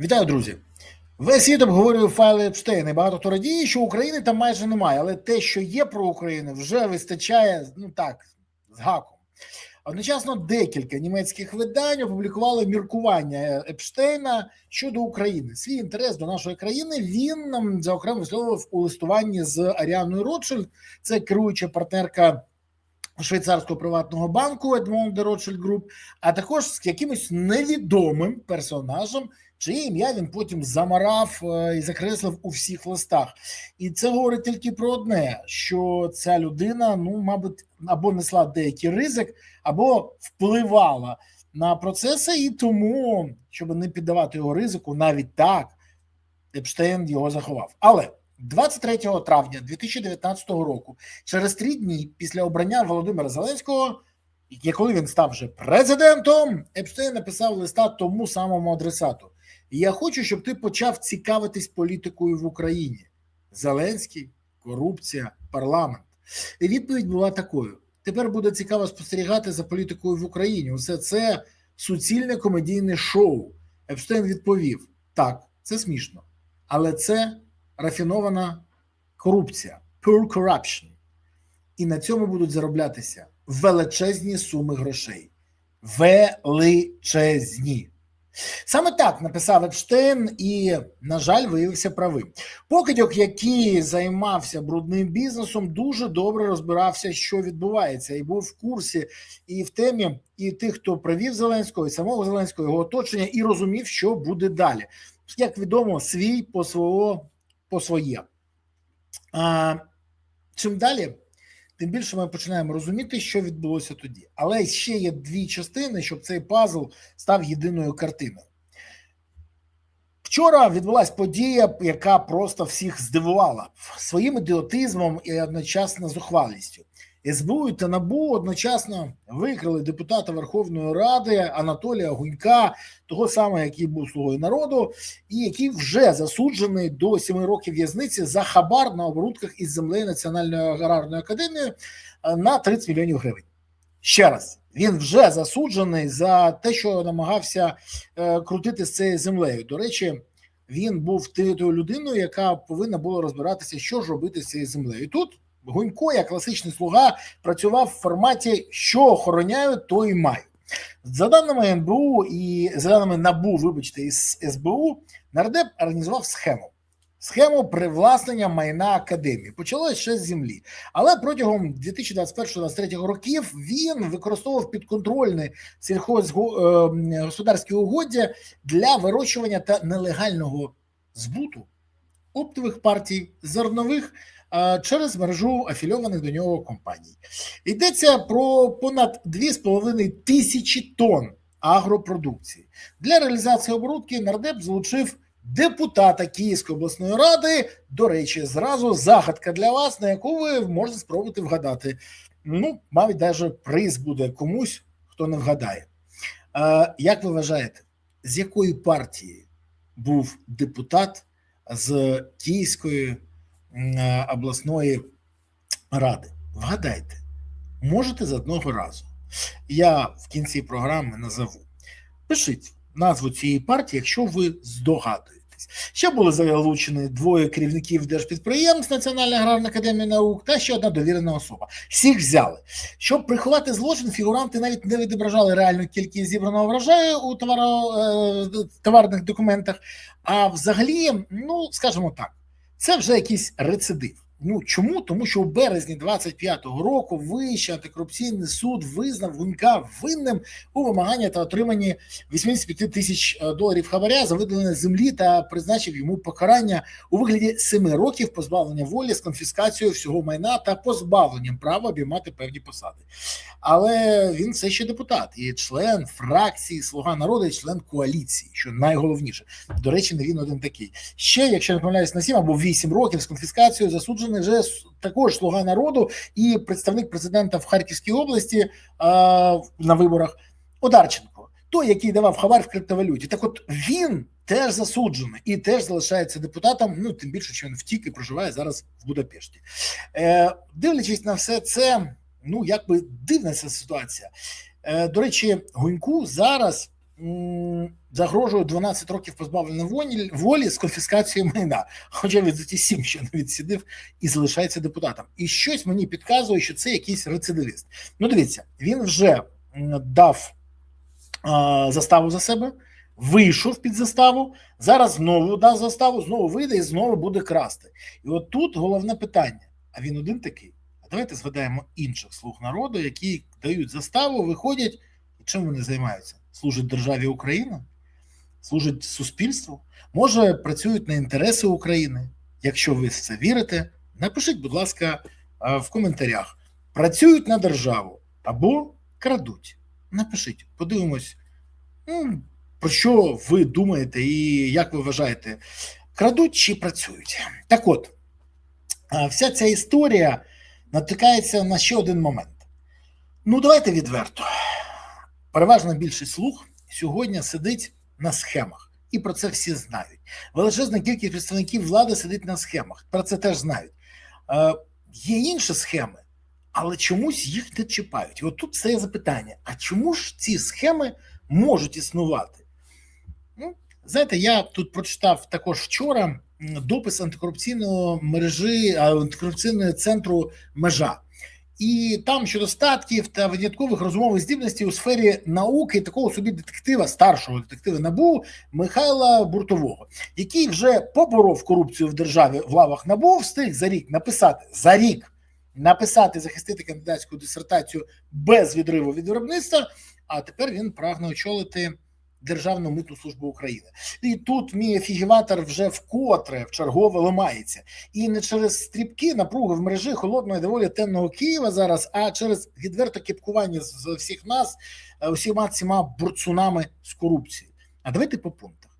Вітаю, друзі! Весь світ обговорює файли Епштейна. Багато хто радіє, що України там майже немає, але те, що є про Україну, вже вистачає ну так, з гаком. Одночасно декілька німецьких видань опублікували міркування Епштейна щодо України. Свій інтерес до нашої країни він нам заокремо висловив у листуванні з Аріаною Ротшильд, це керуюча партнерка швейцарського приватного банку Едмон Ротшильд Груп, а також з якимось невідомим персонажем, чиє ім'я він потім замарав е, і закреслив у всіх листах. І це говорить тільки про одне: що ця людина, ну, мабуть, або несла деякий ризик, або впливала на процеси, і тому, щоб не піддавати його ризику, навіть так Епштейн його заховав. Але 23 травня 2019 року, через три дні після обрання Володимира Зеленського, коли він став вже президентом, Епштейн написав листа тому самому адресату. Я хочу, щоб ти почав цікавитись політикою в Україні. Зеленський, корупція, парламент. І відповідь була такою: тепер буде цікаво спостерігати за політикою в Україні. Усе це суцільне комедійне шоу. Епштейн відповів: так, це смішно, але це рафінована корупція, pure corruption. І на цьому будуть зароблятися величезні суми грошей. Величезні. Саме так написав Епштейн і, на жаль, виявився правим. Покидьок, який займався брудним бізнесом, дуже добре розбирався, що відбувається, і був в курсі і в темі і тих, хто привів Зеленського, і самого Зеленського, його оточення, і розумів, що буде далі. Як відомо, свій по свого по своє. А, Чим далі, тим більше ми починаємо розуміти, що відбулося тоді. Але ще є дві частини, щоб цей пазл став єдиною картиною. Вчора відбулася подія, яка просто всіх здивувала своїм ідіотизмом і одночасно зухвалістю. СБУ та НАБУ одночасно викрили депутата Верховної Ради Анатолія Гунька, того самого, який був слугою народу, і який вже засуджений до 7 років в'язниці за хабар на оборудках із землею Національної аграрної академії на 30 мільйонів гривень. Ще раз, він вже засуджений за те, що намагався е, крутити з цією землею. До речі, він був тою людиною, яка повинна була розбиратися, що ж робити з цією землею. І тут Гунько, як класичний слуга, працював в форматі що охороняю, то і маю. За даними НБУ і за даними НАБУ, вибачте, із СБУ, нардеп організував схему. Схему привласнення майна академії почалося ще з землі, але протягом 2021-2023 років він використовував підконтрольні сільхозгосподарські угоддя для вирощування та нелегального збуту оптових партій зернових через мережу афільованих до нього компаній. Йдеться про понад 2,5 тисячі тонн агропродукції. Для реалізації оборудки нардеп залучив депутата Київської обласної ради. До речі, зразу загадка для вас, на яку ви можете спробувати вгадати. Ну, мабуть, навіть приз буде комусь, хто не вгадає. Як ви вважаєте, з якої партії був депутат з Київської? обласної ради. Вгадайте, можете з одного разу. Я в кінці програми назову. Пишіть назву цієї партії, якщо ви здогадуєтесь. Ще були залучені двоє керівників держпідприємств Національної аграрної академії наук та ще одна довірена особа. Всіх взяли. Щоб приховати злочин, фігуранти навіть не відображали реальну кількість зібраного врожаю у товаро, товарних документах. А взагалі, ну скажімо так. Це вже якийсь рецидив. Ну чому? Тому що у березні 25-го року Вищий антикорупційний суд визнав Гунька винним у вимаганні та отриманні 85 тисяч доларів хабаря за видалення землі та призначив йому покарання у вигляді 7 років позбавлення волі з конфіскацією всього майна та позбавленням права обіймати певні посади. Але він все ще депутат і член фракції Слуга народу і член коаліції, що найголовніше. До речі, не він один такий. Ще, якщо не помиляюсь, на 7 або 8 років з конфіскацією засуджений вже також слуга народу і представник президента в Харківській області а, на виборах Одарченко, той, який давав хабар в криптовалюті. Так, от він теж засуджений і теж залишається депутатом. Ну тим більше, що він втік і проживає зараз в Будапешті. Е, Дивлячись на все це, ну якби дивна ця ситуація. Е, До речі, Гуньку зараз загрожує 12 років позбавлення волі, з конфіскацією майна. Хоча він за ті сім ще не відсидив і залишається депутатом. І щось мені підказує, що це якийсь рецидивіст. Ну, дивіться, він вже дав а, заставу за себе, вийшов під заставу, зараз знову дасть заставу, знову вийде і знову буде красти. І от тут головне питання: а він один такий? А давайте згадаємо інших слуг народу, які дають заставу, виходять. І чим вони займаються? Служать державі Україна, служать суспільству, може працюють на інтереси України. Якщо ви в це вірите, напишіть, будь ласка, в коментарях: працюють на державу або крадуть. Напишіть, подивимось, ну, про що ви думаєте і як ви вважаєте, крадуть чи працюють. Так от, вся ця історія натикається на ще один момент. Ну, давайте відверто. Переважна більшість слуг сьогодні сидить на схемах, і про це всі знають. Величезна кількість представників влади сидить на схемах. Про це теж знають. Е, є інші схеми, але чомусь їх не чіпають. І от тут це є запитання: а чому ж ці схеми можуть існувати? Ну, знаєте, я тут прочитав також вчора допис антикорупційного мережі а, антикорупційного центру межа. І там щодо статків та виняткових розумових здібностей у сфері науки такого собі детектива, старшого детектива НАБУ Михайла Буртового, який вже поборов корупцію в державі в лавах НАБУ, встиг за рік написати за рік написати захистити кандидатську дисертацію без відриву від виробництва. А тепер він прагне очолити Державну митну службу України. І тут мій фігіватор вже вкотре в чергове ламається. І не через стрібки напруги в мережі холодного і доволі темного Києва зараз, а через відверте кіпкування з всіх нас, е, усіма цими бурцунами з корупції. А давайте по пунктах.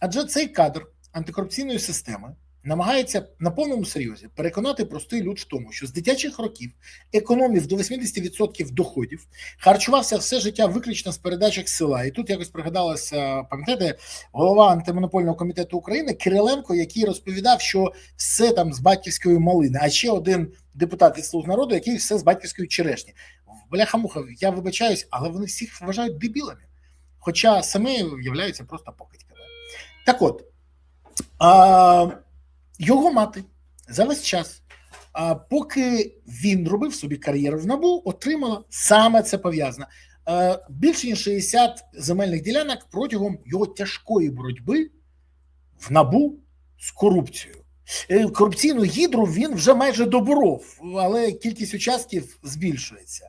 Адже цей кадр антикорупційної системи намагається на повному серйозі переконати простий люд в тому, що з дитячих років економів до 80% доходів, харчувався все життя виключно з передачок села. І тут якось пригадалося, пам'ятаєте, голова антимонопольного комітету України Кириленко, який розповідав, що все там з батьківської малини, а ще один депутат із слуг народу, який все з батьківської черешні. Бляха-муха, я вибачаюсь, але вони всіх вважають дебілами. Хоча самі являються просто покидьками. Так от. А, його мати за весь час, а, поки він робив собі кар'єру в набу, отримала саме це пов'язане. Більше ніж 60 земельних ділянок протягом його тяжкої боротьби в набу з корупцією. Е, Корупційну гідру він вже майже доборов, але кількість участків збільшується.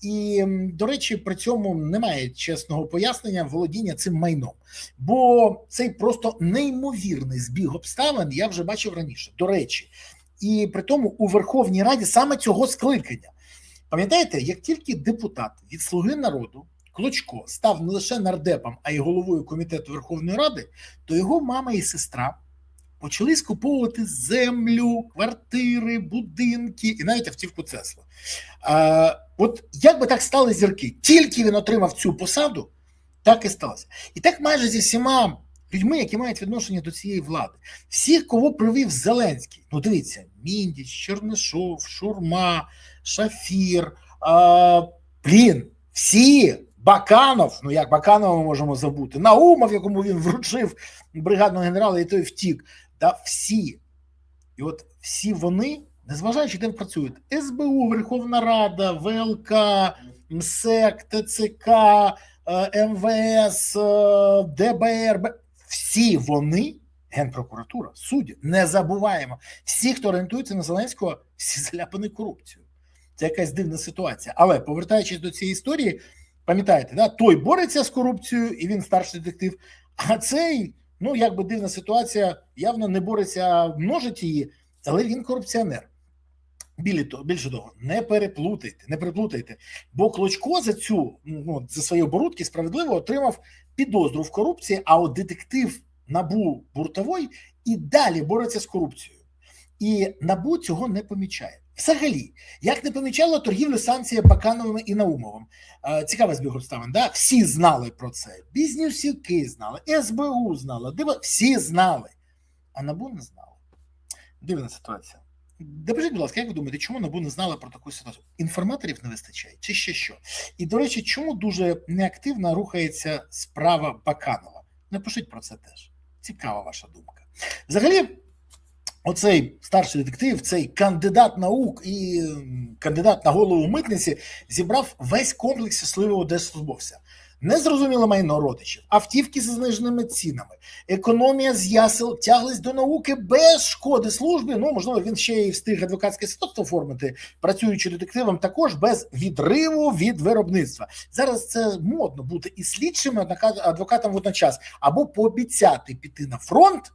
І, до речі, при цьому немає чесного пояснення володіння цим майном. Бо цей просто неймовірний збіг обставин я вже бачив раніше. До речі, і при тому у Верховній Раді саме цього скликання. Пам'ятаєте, як тільки депутат від Слуги народу Клочко став не лише нардепом, а й головою комітету Верховної Ради, то його мама і сестра почали скуповувати землю, квартири, будинки і навіть автівку Тесла. А, От як би так стали зірки, тільки він отримав цю посаду, так і сталося. І так майже зі всіма людьми, які мають відношення до цієї влади. Всіх, кого привів Зеленський. Ну, дивіться, Міндіч, Чернишов, Шурма, Шафір. А, Блін, всі. Баканов, ну як Баканова ми можемо забути, Наумов, якому він вручив бригадного генерала, і той втік. Да всі. І от всі вони, незважаючи де працюють, СБУ, Верховна Рада, ВЛК, МСЕК, ТЦК, е, МВС, е, ДБР, всі вони, Генпрокуратура, судді, не забуваємо. Всі, хто орієнтується на Зеленського, всі заляпані корупцією. Це якась дивна ситуація. Але повертаючись до цієї історії, пам'ятаєте, да, той бореться з корупцією, і він старший детектив, а цей, ну якби дивна ситуація, явно не бореться, множить її, але він корупціонер. Білі то більше того, не переплутайте, не переплутайте. Бо Клочко за цю ну за свої оборудки справедливо отримав підозру в корупції. А от детектив Набу Буртовой і далі бореться з корупцією, і Набу цього не помічає. Взагалі, як не помічало торгівлю санкціями Бакановим і Наумовим. Цікавий збіг обставин. Да? Всі знали про це. Бізнесівки знали, СБУ знала, дива, всі знали, а Набу не знали. Дивна ситуація. Напишіть, будь ласка, як ви думаєте, чому НАБУ не знала про таку ситуацію? Інформаторів не вистачає, чи ще що? І, до речі, чому дуже неактивно рухається справа Баканова? Напишіть про це теж. Цікава ваша думка. Взагалі, оцей старший детектив, цей кандидат наук і кандидат на голову митниці зібрав весь комплекс щасливого держслужбовця. Незрозуміле майно родичів, автівки зі зниженими цінами, економія з ясел, тяглись до науки без шкоди службі. Ну, можливо, він ще й встиг адвокатське свідоцтво оформити, працюючи детективом, також без відриву від виробництва. Зараз це модно бути і слідчим, адвокатом водночас, або пообіцяти піти на фронт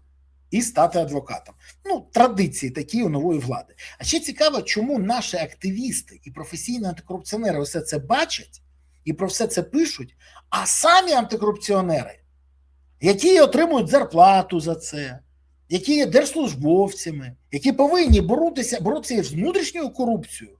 і стати адвокатом. Ну, традиції такі у нової влади. А ще цікаво, чому наші активісти і професійні антикорупціонери усе це бачать і про все це пишуть, а самі антикорупціонери, які отримують зарплату за це, які є держслужбовцями, які повинні боротися, боротися з внутрішньою корупцією,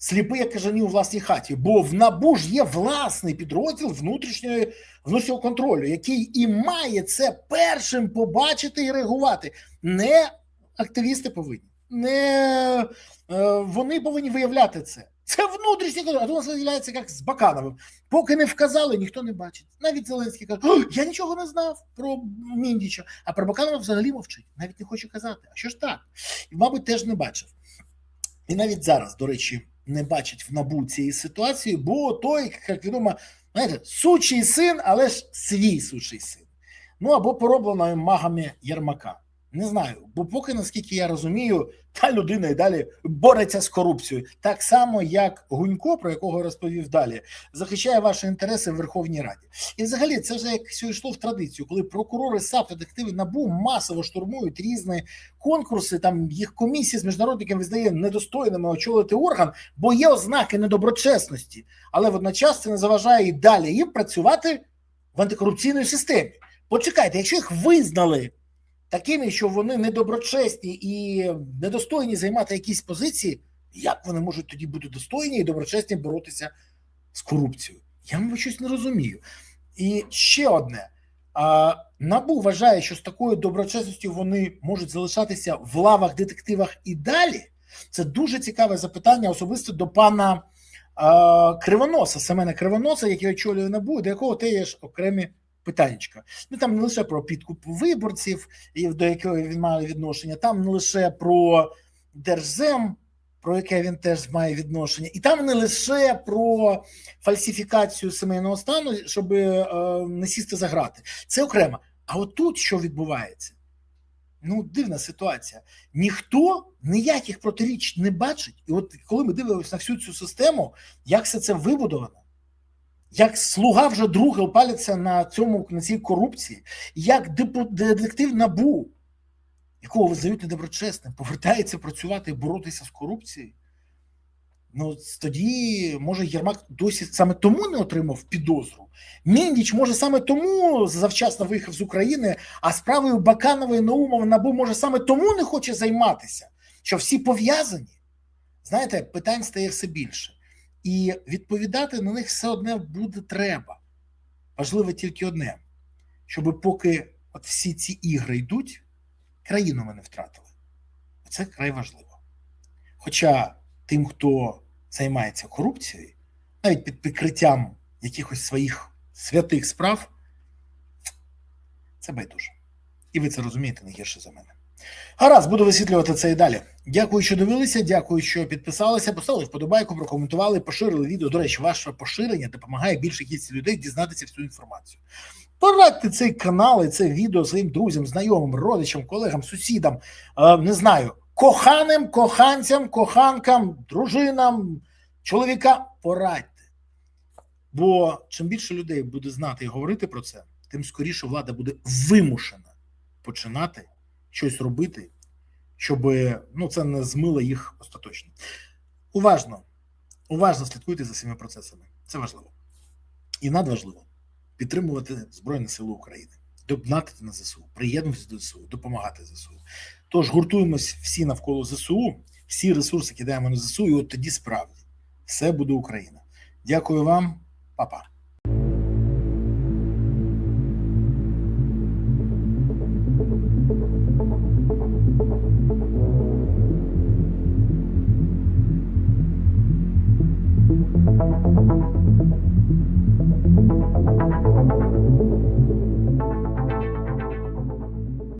сліпи, як кажані у власній хаті, бо в НАБУ ж є власний підрозділ внутрішньої внутрішнього контролю, який і має це першим побачити і реагувати. Не активісти повинні, не е, вони повинні виявляти це. Це внутрішній контроль, а то виявляється як з Бакановим. Поки не вказали, ніхто не бачить. Навіть Зеленський каже: я нічого не знав про Міндіча, а про Баканова взагалі мовчить. Навіть не хоче казати. А що ж так? І, мабуть, теж не бачив. І навіть зараз, до речі, не бачить в набу цієї ситуації, бо той, як відомо, знаєте, сучий син, але ж свій сучий син. Ну або пороблено магами Єрмака. Не знаю, бо поки, наскільки я розумію, та людина і далі бореться з корупцією, так само як Гунько, про якого розповів далі, захищає ваші інтереси в Верховній Раді. І взагалі це вже як все йшло в традицію, коли прокурори САП детективи НАБУ масово штурмують різні конкурси. Там їх комісія з міжнародниками визнає недостойними очолити орган, бо є ознаки недоброчесності, але водночас це не заважає і далі їм працювати в антикорупційній системі. Почекайте, якщо їх визнали такими, що вони недоброчесні і недостойні займати якісь позиції, як вони можуть тоді бути достойні і доброчесні боротися з корупцією? Я мабуть, щось не розумію. І ще одне. А, Набу вважає, що з такою доброчесністю вони можуть залишатися в лавах детективах і далі. Це дуже цікаве запитання, особисто до пана а, Кривоноса, Семена Кривоноса, який очолює набу, до якого теж окремі питаннячка. Ну там не лише про підкуп виборців, до якого він має відношення, там не лише про держзем, про яке він теж має відношення, і там не лише про фальсифікацію сімейного стану, щоб е, не сісти за грати. Це окремо. А от тут що відбувається? Ну, дивна ситуація. Ніхто ніяких протиріч не бачить. І от коли ми дивимося на всю цю систему, як все це вибудовано, як слуга вже друге опаляться на цьому на цій корупції, як детектив набу, якого визнають недоброчесним, повертається працювати і боротися з корупцією. Ну, тоді, може, Єрмак досі саме тому не отримав підозру. Міндіч, може, саме тому завчасно виїхав з України, а справою Баканової Наумова набу, може, саме тому не хоче займатися, що всі пов'язані. Знаєте, питань стає все більше. І відповідати на них все одне буде треба. Важливо тільки одне: щоб поки от всі ці ігри йдуть, країну ми не втратили. Це край важливо. Хоча тим, хто займається корупцією, навіть під прикриттям якихось своїх святих справ, це байдуже. І ви це розумієте не гірше за мене. Гаразд, буду висвітлювати це і далі. Дякую, що дивилися. Дякую, що підписалися, поставили вподобайку, прокоментували, поширили відео. До речі, ваше поширення допомагає більшій кількості людей дізнатися всю інформацію. Порадьте цей канал і це відео своїм друзям, знайомим, родичам, колегам, сусідам, е, не знаю, коханим, коханцям, коханкам, дружинам, чоловікам. Порадьте. Бо чим більше людей буде знати і говорити про це, тим скоріше влада буде вимушена починати щось робити, щоб ну, це не змило їх остаточно. Уважно, уважно слідкуйте за цими процесами. Це важливо. І надважливо підтримувати Збройні Сили України, донатити на ЗСУ, приєднуватися до ЗСУ, допомагати ЗСУ. Тож гуртуємось всі навколо ЗСУ, всі ресурси кидаємо на ЗСУ, і от тоді справді все буде Україна. Дякую вам, Па-па.